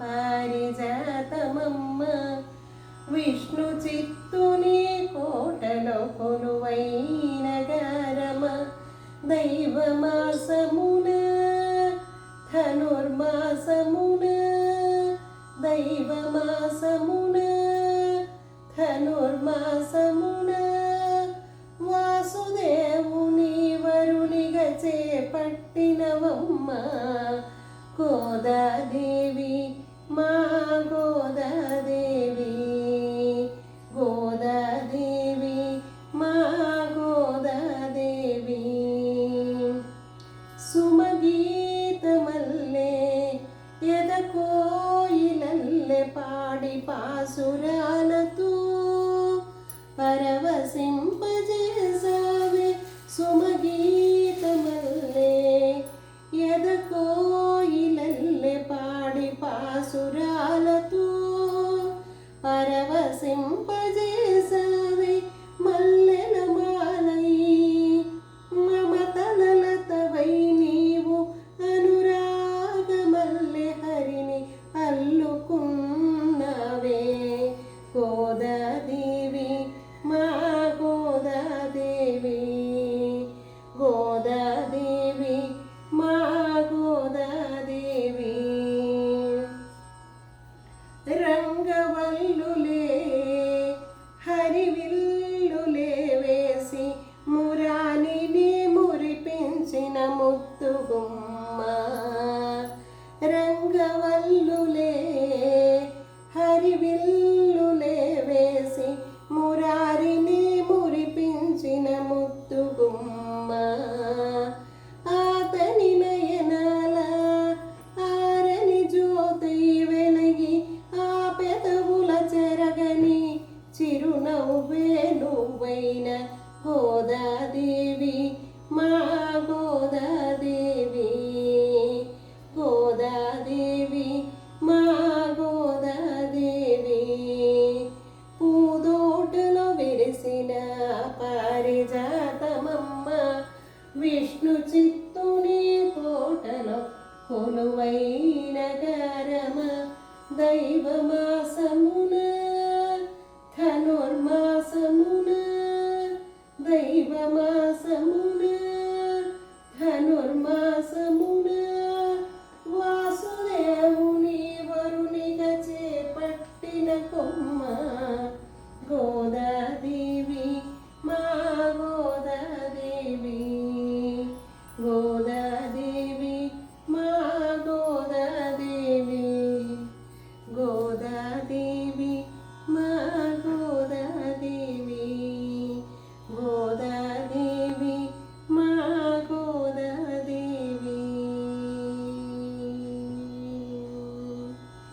పారిజాతమమ్మ. విష్ణు చిత్తుని కోటలో కొలువైన గారమ దైవమాసమున ధనుర్మాసమున దైవమాసమున ధనుర్మాసమున. వాసుదేవుని వరుణిగ చేపట్టినవమ్మ. కోదాది పాసురాలతో పరవశింపజేసావే సుమగీతమల్లే. ఎదకోయిలల్లె పాడి పాసురాలతో పరవశింపజేసావే రంగవల్లులే హరివిల్లులే వేసి మురాలిని మురిపించిన ముత్తుగుమ్మ రంగవల్లులే హరివిల్లు పారిజాతమమ్మ విష్ణు చిత్తుని కోటలో కొలువైన కరమ దైవమా quando